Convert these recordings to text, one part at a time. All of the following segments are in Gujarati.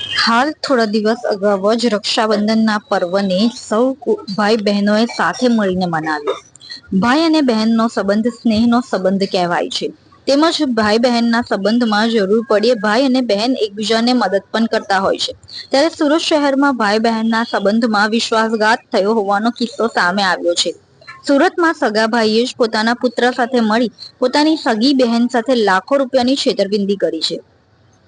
હાલ થોડા દિવસ અગાઉ જ રક્ષાબંધનના પર્વને સૌ ભાઈ બહેનોએ સાથે મળીને મનાવ્યો. ભાઈ અને બહેનનો સંબંધ સ્નેહનો સંબંધ કહેવાય છે. તેમજ ભાઈ બહેનના સંબંધમાં જરૂર પડીએ ભાઈ અને બહેન એકબીજાને મદદ પણ કરતા હોય છે. ત્યારે સુરત શહેરમાં ભાઈ બહેનના સંબંધમાં વિશ્વાસઘાત થયો હોવાનો કિસ્સો સામે આવ્યો છે. સુરતમાં સગા ભાઈએ જ પોતાના પુત્ર સાથે મળી પોતાની સગી બહેન સાથે લાખો રૂપિયાની છેતરપિંડી કરી છે.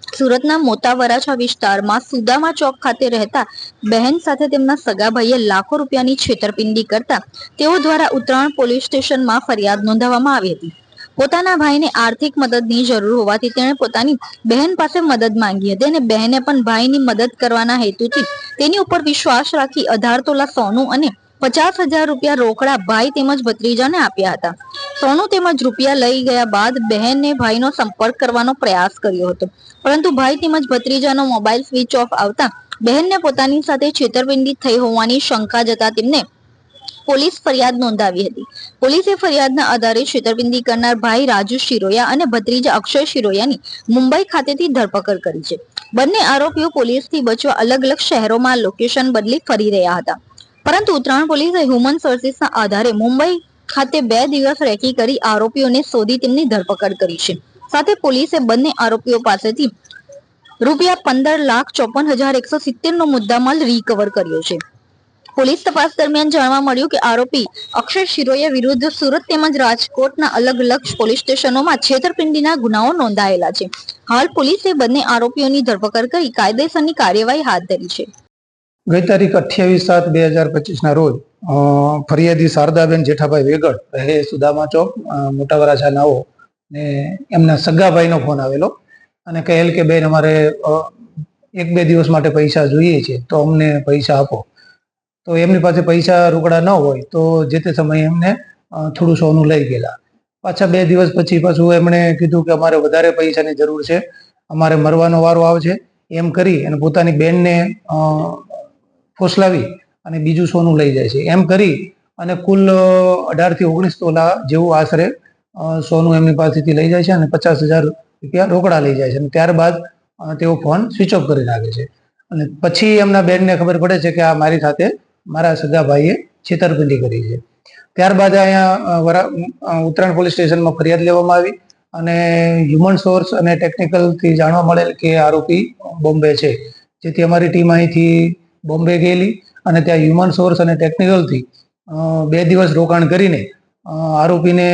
સુરતના મોટા વરાછા વિસ્તારમાં સુદામા ચોક ખાતે રહેતા બહેન સાથે તેમના સગા ભાઈએ લાખો રૂપિયાની છેતરપિંડી કરતા તેઓ દ્વારા ઉત્તરાયણ પોલીસ સ્ટેશનમાં ફરિયાદ નોંધાવવામાં આવી હતી. પોતાના ભાઈને આર્થિક મદદની જરૂર હોવાથી તેણે પોતાની બહેન પાસે મદદ માંગી હતી અને બહેને પણ ભાઈની મદદ કરવાના હેતુથી તેની ઉપર વિશ્વાસ રાખી અઢાર તોલા સોનું અને પચાસ હજાર રૂપિયા રોકડા ભાઈ તેમજ ભત્રીજાને આપ્યા હતા. સોનું તેમજ રૂપિયા લઈ ગયા બાદ બહેને ભાઈનો સંપર્ક કરવાનો પ્રયાસ કર્યો હતો. પરંતુ ભાઈ તેમજ ભત્રીજાનો મોબાઈલ સ્વિચ ઓફ આવતા બહેનને પોતાની સાથે છેતરપિંડી થઈ હોવાની શંકા જતા તેમને પોલીસ ફરિયાદ નોંધાવી હતી. પોલીસે ફરિયાદના આધારે છેતરપિંડી કરનાર ભાઈ રાજુ શિરોયા અને ભત્રીજા અક્ષય શિરોયાની મુંબઈ ખાતેથી ધરપકડ કરી છે. બંને આરોપીઓ પોલીસથી બચવા અલગ અલગ શહેરોમાં લોકેશન બદલી ફરી રહ્યા હતા. પરંતુ ઉત્તરાયણ પોલીસે હ્યુમન સોર્સિસના આધારે મુંબઈ ખાતે બે દિવસ રેકી કરી આરોપીઓને શોધી તેમની ધરપકડ કરી છે. સાથે પોલીસે બંને આરોપીઓ પાસેથી રૂપિયા પંદર લાખ ચોપન હજાર એકસો સિત્તેર નો મુદ્દામાલ રિકવર કર્યો છે. પોલીસ તપાસ દરમિયાન જાણવા મળ્યું કે આરોપી અક્ષય શિરોયા વિરુદ્ધ સુરત તેમજ રાજકોટના અલગ અલગ પોલીસ સ્ટેશનોમાં છેતરપિંડીના ગુનાઓ નોંધાયેલા છે. હાલ પોલીસે બંને આરોપીઓની ધરપકડ કરી કાયદેસરની કાર્યવાહી હાથ ધરી છે. ગઈ તારીખ અઠ્યાવીસ સાત બે હજાર પચીસના રોજ ફરિયાદી શારદાબેન જેઠાભાઈ વેગડ, રહે સુદામા ચોક મોટા વરાછા નાઓ ને એમના સગાભાઈનો ફોન આવેલો અને કહેલ કે, બેન, અમારે એક બે દિવસ માટે પૈસા જોઈએ છે, તો અમને પૈસા આપો. તો એમની પાસે પૈસા રોકડા ન હોય, તો જે તે સમયે એમને થોડું સોનું લઈ ગયેલા. પાછા બે દિવસ પછી પાછું એમણે કીધું કે, અમારે વધારે પૈસાની જરૂર છે, અમારે મરવાનો વારો આવશે. એમ કરી અને પોતાની બેનને ફોસલાવી અને બીજું સોનું લઈ જાય છે. એમ કરી અને કુલ અઢારથી ઓગણીસ તોલા જેવું આશરે સોનું એમની પાસેથી લઈ જાય છે અને પચાસ હજાર રૂપિયા રોકડા લઈ જાય છે અને ત્યારબાદ તેઓ ફોન સ્વિચ ઓફ કરી નાખે છે. અને પછી એમના બેનને ખબર પડે છે કે આ મારી સાથે મારા સગા ભાઈએ છેતરપિંડી કરી છે. ત્યારબાદ અહીંયા વરા ઉત્તરાયણ પોલીસ સ્ટેશનમાં ફરિયાદ લેવામાં આવી અને હ્યુમન સોર્સ અને ટેકનિકલથી જાણવા મળેલ કે આરોપી બોમ્બે છે. જેથી અમારી ટીમ અહીંથી બોમ્બે ગયેલી અને ત્યાં હ્યુમન સોર્સ અને ટેકનિકલથી બે દિવસ રોકાણ કરીને આરોપીને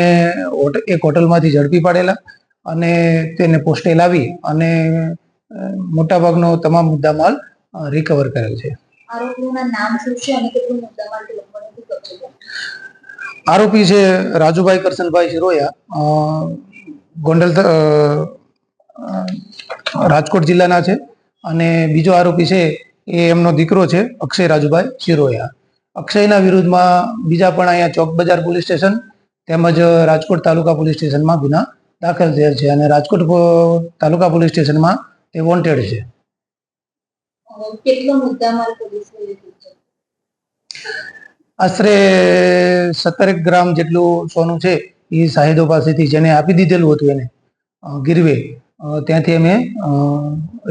એક હોટલમાંથી ઝડપી પાડેલા અને તેને પોસ્ટે લાવી અને મોટાભાગનો તમામ મુદ્દામાલ રિકવર કરેલ છે? આરોપી છે રાજુભાઈ કરશનભાઈ શિરોયા ગોંડલ રાજકોટ જિલ્લાના છે અને બીજો આરોપી છે એ એમનો દીકરો છે અક્ષય રાજુભાઈ શિરોયા અક્ષયના વિરુદ્ધમાં બીજા પણ અહીંયા ચોક બજાર પોલીસ સ્ટેશન તેમજ રાજકોટ તાલુકા પોલીસ સ્ટેશનમાં ગુના દાખલ થયેલ છે અને રાજકોટ તાલુકા પોલીસ સ્ટેશનમાં તે વોન્ટેડ છે. આશરે સત્તરેક ગ્રામ જેટલું સોનું છે એ સાહેદો પાસેથી જેને આપી દીધેલું હતું એને ગીરવે ત્યાંથી અમે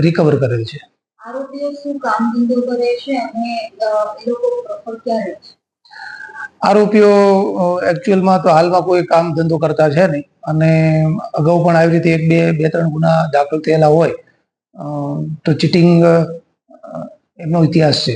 રિકવર કરેલ છે. આરોપીઓ શું એકચ્યુઅલમાં તો હાલમાં કોઈ કામ ધંધો કરતા છે નહીં. અને અગાઉ પણ આવી રીતે એક, બે બે, ત્રણ ગુના દાખલ થયેલા હોય. તો ચીટિંગ એમનો ઇતિહાસ છે.